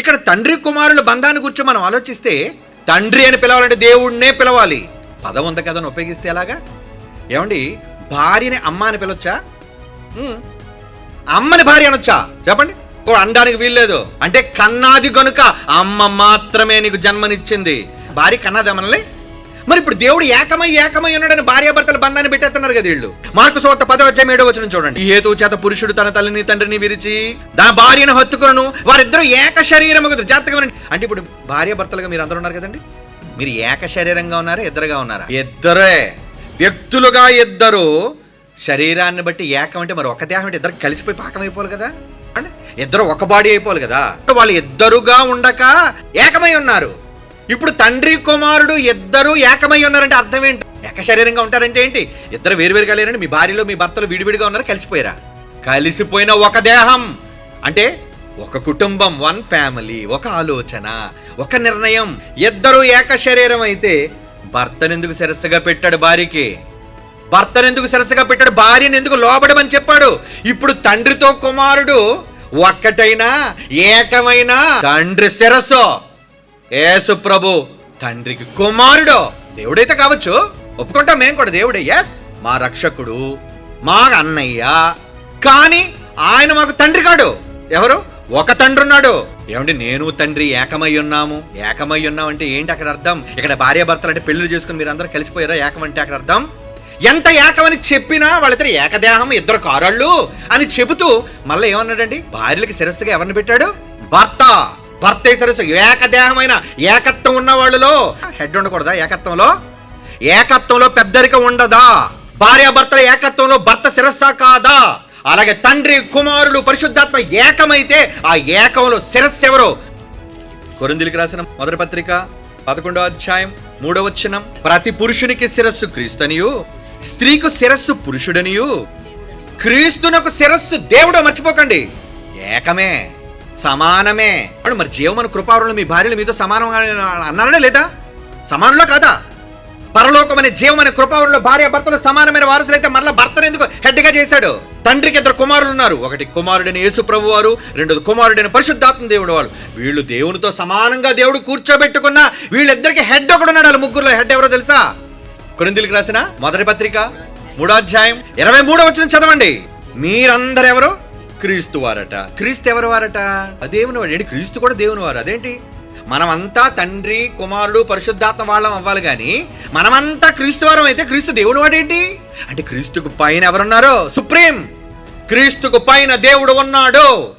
ఇక్కడ తండ్రి కుమారుల బంధాన్ని గురించి మనం ఆలోచిస్తే తండ్రి అని పిలవాలంటే దేవుడినే పిలవాలి. పదం ఉంది కదా ఉపయోగిస్తే ఎలాగా? ఏమండి? భార్యని అమ్మ అని పిలవచ్చా అమ్మని భార్య అనొచ్చా? చెప్పండి. ఓ అనడానికి వీల్లేదు అంటే కన్నాది గనుక అమ్మ మాత్రమే నీకు జన్మనిచ్చింది. భార్య కన్నాది మనల్ని మరి ఇప్పుడు దేవుడు ఏకమై ఏకమై ఉన్నాడని భార్యాభర్తల బంధాన్ని పెట్టేస్తున్నారు కదా వీళ్ళు. మార్కు సోట పదో వచ్చే ఏడో వచ్చిన చూడండి. హేతు చేత పురుషుడు తన తల్లిని తండ్రిని విరిచి తన భార్యను హత్తుకును వారిద్దరూ ఏక శరీరము జాగ్రత్తగా అంటే ఇప్పుడు భార్యాభర్తలుగా మీరు అందరూ ఉన్నారు కదండి? మీరు ఏక శరీరంగా ఉన్నారా ఇద్దరుగా ఉన్నారా? ఇద్దరే. వ్యక్తులుగా ఇద్దరు. శరీరాన్ని బట్టి ఏకం అంటే మరి ఒక దేహం అంటే ఇద్దరు కలిసిపోయి పాకం అయిపోవాలి కదా? అంటే ఇద్దరు ఒక బాడీ అయిపోవాలి కదా? వాళ్ళు ఇద్దరుగా ఉండక ఏకమై ఉన్నారు. ఇప్పుడు తండ్రి కుమారుడు ఇద్దరూ ఏకమై ఉన్నారంటే అర్థం ఏంటి? ఏక శరీరంగా ఉంటారంటే ఏంటి? ఇద్దరు వేరువేరుగా లేరండి. మీ భార్యలో మీ భర్తలు విడివిడిగా ఉన్నారు కలిసిపోయారా? కలిసిపోయిన ఒక దేహం. అంటే ఒక కుటుంబం వన్ ఫ్యామిలీ ఒక ఆలోచన ఒక నిర్ణయం. ఇద్దరు ఏక శరీరం అయితే భర్తనెందుకు శిరస్సుగా పెట్టాడు భార్యకి? భర్తనెందుకు ఎందుకు పెట్టాడు? భార్యను ఎందుకు లోబడమని చెప్పాడు? ఇప్పుడు తండ్రితో కుమారుడు ఒక్కటైనా ఏకమైన తండ్రి శిరస్సు. యేసు ప్రభు తండ్రికి కుమారుడు. దేవుడైతే కావచ్చు. ఒప్పుకుంటాం మేము కూడా దేవుడే. ఎస్ మా రక్షకుడు మా అన్నయ్య. కానీ ఆయన మాకు తండ్రి కాడు. ఎవరు? ఒక తండ్రి ఉన్నాడు. ఏమంటే నేను తండ్రి ఏకమై ఉన్నాము. ఏకమై ఉన్నాం అంటే ఏంటి అక్కడ అర్థం? ఇక్కడ భార్య భర్తలు అంటే పెళ్ళి చేసుకుని మీరు అందరూ కలిసిపోయారా? ఏకం అంటే అక్కడ అర్థం? ఎంత ఏకమని చెప్పినా వాళ్ళిద్దరు ఏకదేహం ఇద్దరు కారాళ్ళు అని చెబుతూ మళ్ళీ ఏమన్నాడండి? భార్యలకి శిరస్సుగా ఎవరిని పెట్టాడు? భర్త. భర్త శిరస్సు ఏకదేహమైన ఏకత్వం ఉన్న వాళ్ళలో హెడ్ ఉండకూడదా ఏకత్వంలో? ఏకత్వంలో పెద్దరిక ఉండదా? భార్యాభర్తల ఏకత్వంలో భర్త శిరస్సా కాదా? అలాగే తండ్రి కుమారులు పరిశుద్ధాత్మ ఏకమైతే ఆ ఏకంలో శిరస్సు ఎవరు? కొరందిలికి రాసిన మొదటి పత్రిక పదకొండో అధ్యాయం మూడవ వచనం. ప్రతి పురుషునికి శిరస్సు క్రీస్తునియు స్త్రీకు శిరస్సు పురుషుడనియు. క్రీస్తునకు శిరస్సు దేవుడో మర్చిపోకండి. ఏకమే. సమానమే. అప్పుడు మరి జీవమన కృపారులు మీ భార్యలు మీతో సమానం అన్నారనే లేదా? సమానంలో కాదా? పరలోకమనే జీవమనే కృపావరులో భార్య భర్తలు సమానమైన వారసులు అయితే మరలా భర్తను ఎందుకు హెడ్గా చేశాడు? తండ్రికి ఇద్దరు కుమారులు ఉన్నారు. ఒకటి కుమారుడైన యేసు ప్రభు వారు రెండోది కుమారుడైన పరిశుద్ధాత్మ దేవుడు వాళ్ళు. వీళ్ళు దేవునితో సమానంగా దేవుడు కూర్చోబెట్టుకున్న వీళ్ళిద్దరికి హెడ్ ఒకడున్నాడు వాళ్ళ ముగ్గురులో. హెడ్ ఎవరో తెలుసా? కొరిందులకు రాసిన మొదటి పత్రిక మూడో అధ్యాయం ఇరవై మూడో వచ్చిన చదవండి. మీరందరెవరు? క్రీస్తు వారట. క్రీస్తు ఎవరు వారట? దేవుని వాడు. ఏంటి? క్రీస్తు కూడా దేవుని వారు. అదేంటి? మనమంతా తండ్రి కుమారుడు పరిశుద్ధాత్మ వాళ్ళం అవ్వాలి కానీ మనమంతా క్రీస్తు వారం అయితే క్రీస్తు దేవుడు వాడేంటి? అంటే క్రీస్తుకు పైన ఎవరున్నారో? సుప్రీం. క్రీస్తుకు పైన దేవుడు ఉన్నాడు.